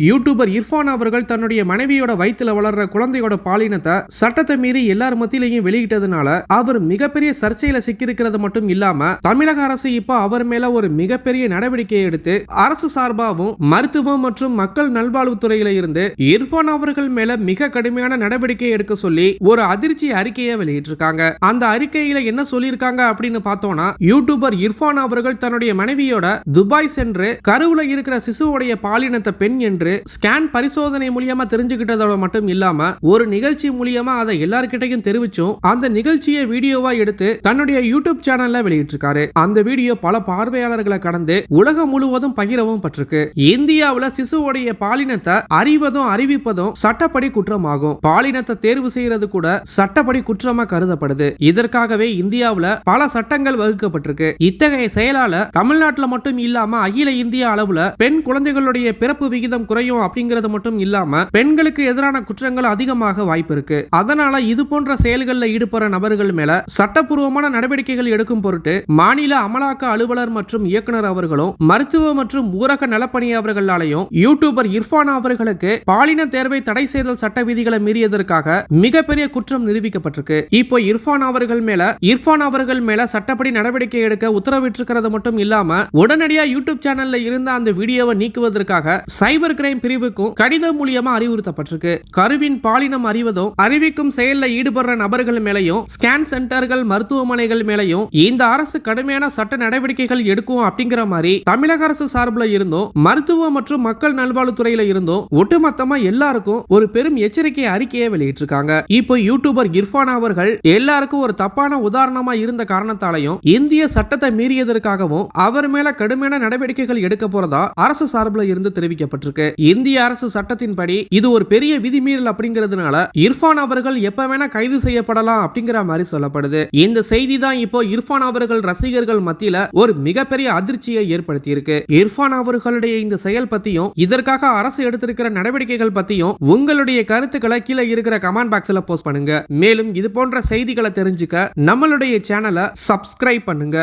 YouTuber Irfan அவர்கள் தன்னுடைய மனைவியோட வயித்துல வளர்ற குழந்தையோட பாலினத்தை சட்டத்தை மீறி எல்லார் மத்தியிலையும் வெளியிட்டதுனால அவர் மிகப்பெரிய சர்ச்சையில சிக்கியிருக்கிறது மட்டும் இல்லாம தமிழக அரசு இப்போ அவர் மேல ஒரு மிகப்பெரிய நடவடிக்கையை எடுத்து அரசு சார்பாகவும் மருத்துவம் மற்றும் மக்கள் நல்வாழ்வுத்துறையில இருந்து இர்ஃபான் அவர்கள் மேல மிக கடுமையான நடவடிக்கை எடுக்க சொல்லி ஒரு அதிர்ச்சி அறிக்கையை வெளியிட்டிருக்காங்க. அந்த அறிக்கையில என்ன சொல்லியிருக்காங்க அப்படின்னு பார்த்தோம்னா யூடியூபர் இர்ஃபான் அவர்கள் தன்னுடைய மனைவியோட துபாய் சென்று கருவுல இருக்கிற சிசுவோடைய பாலினத்தை பெண் என்று ஸ்கேன் பரிசோதனை மூலியமா தெரிஞ்சுக்கிட்டதோட மட்டும் இல்லாம ஒரு நிகழ்ச்சி மூலியமா அதை எல்லார்கிட்டையும் தெரிவிச்சும் அந்த நிகழ்ச்சியை வீடியோவா எடுத்து தன்னுடைய யூடியூப் சேனல்ல வெளியிட்டிருக்காரு. அந்த வீடியோ பல பார்வையாளர்களை கடந்து உலகம் முழுவதும் பகிரவும் பட்டிருக்கு. இந்தியாவுல சிசுவோடைய பாலினத்தை அறிவதும் அறிவிப்பதும் சட்டப்படி குற்றமாகும். பாலினத்தை தேர்வு செய்யறது கூட சட்டப்படி குற்றமா கருதப்படுது. இதற்காகவே இந்தியாவுல பல சட்டங்கள் வகுக்கப்பட்டிருக்கு. இத்தகைய செயலால தமிழ்நாட்டுல மட்டும் இல்லாம அகில இந்திய அளவுல பெண் குழந்தைகளுடைய பிறப்பு விகிதம் குறை குறையும் அப்படிங்கறது மட்டும் இல்லாம பெண்களுக்கு எதிரான குற்றங்கள் அதிகமாக வாய்ப்பு இருக்கு. அதனால இது போன்ற செயல்களில் ஈடுபடுற நபர்கள் மேல சட்டப்பூர்வமான நடவடிக்கைகள் எடுக்கும் பொருட்டு மாநில அமலாக்க அலுவலர் மற்றும் இயக்குனர் அவர்களும் மருத்துவ மற்றும் ஊரக நலப்பணியாளர்களாலையும் யூடியூபர் இர்ஃபான் அவர்களுக்கு பாலின தேர்வை தடை செய்தல் சட்ட விதிகளை மீறியதற்காக மிகப்பெரிய குற்றம் நிரூபிக்கப்பட்டிருக்கு. இப்போ இர்ஃபான் அவர்கள் மேல இர்ஃபான் அவர்கள் மேல சட்டப்படி நடவடிக்கை எடுக்க உத்தரவிட்டிருக்கிறது மட்டும் இல்லாம உடனடியா யூடியூப் சேனல்ல இருந்த அந்த வீடியோவை நீக்குவதற்காக சைபர் கிரைம் பிரிவுக்கும் கடிதம் மூலியமா அறிவுறுத்தப்பட்டிருக்கு. கருவின் பாலினம் அறிவதும் அறிவிக்கும் செயல்ல ஈடுபடுற நபர்கள் மேலையும் ஸ்கேன் சென்டர்கள் மருத்துவமனைகள் மேலையும் இந்த அரசு கடுமையான சட்ட நடவடிக்கைகள் எடுக்கும் அப்படிங்கிற மாதிரி தமிழக அரசு சார்பில் இருந்தும் மருத்துவ மற்றும் மக்கள் நல்வாழ்வுத்துறையில இருந்தும் ஒட்டுமொத்தமா எல்லாருக்கும் ஒரு பெரும் எச்சரிக்கை அறிக்கையை வெளியிட்டிருக்காங்க. இப்போ யூடியூபர் இர்ஃபான் அவர்கள் எல்லாருக்கும் ஒரு தப்பான உதாரணமா இருந்த காரணத்தாலையும் இந்திய சட்டத்தை மீறியதற்காகவும் அவர் மேல கடுமையான நடவடிக்கைகள் எடுக்க போறதா அரசு சார்பில் இருந்து தெரிவிக்கப்பட்டிருக்கு. இந்திய அரசு சட்டத்தின்படி இது ஒரு பெரிய விதிமீறல் அப்படிங்கிறதுனால இர்ஃபான் அவர்கள் எப்ப வேணா கைது செய்யப்படலாம் அப்படிங்கிற மாதிரி சொல்லப்படுது. இந்த செய்தி தான் இப்போ இர்ஃபான் அவர்கள் ரசிகர்கள் மத்தியில ஒரு மிகப்பெரிய அதிர்ச்சியை ஏற்படுத்தி இருக்கு இர்ஃபான் அவர்களுடைய இந்த செயல் பத்தியும் இதற்காக அரசு எடுத்திருக்கிற நடவடிக்கைகள் பத்தியும் உங்களுடைய கருத்துக்களை கீழே இருக்கிற கமெண்ட் பாக்ஸ்ல போஸ்ட் பண்ணுங்க. மேலும் இது போன்ற செய்திகளை தெரிஞ்சுக்க நம்மளுடைய சேனலை சப்ஸ்கிரைப் பண்ணுங்க.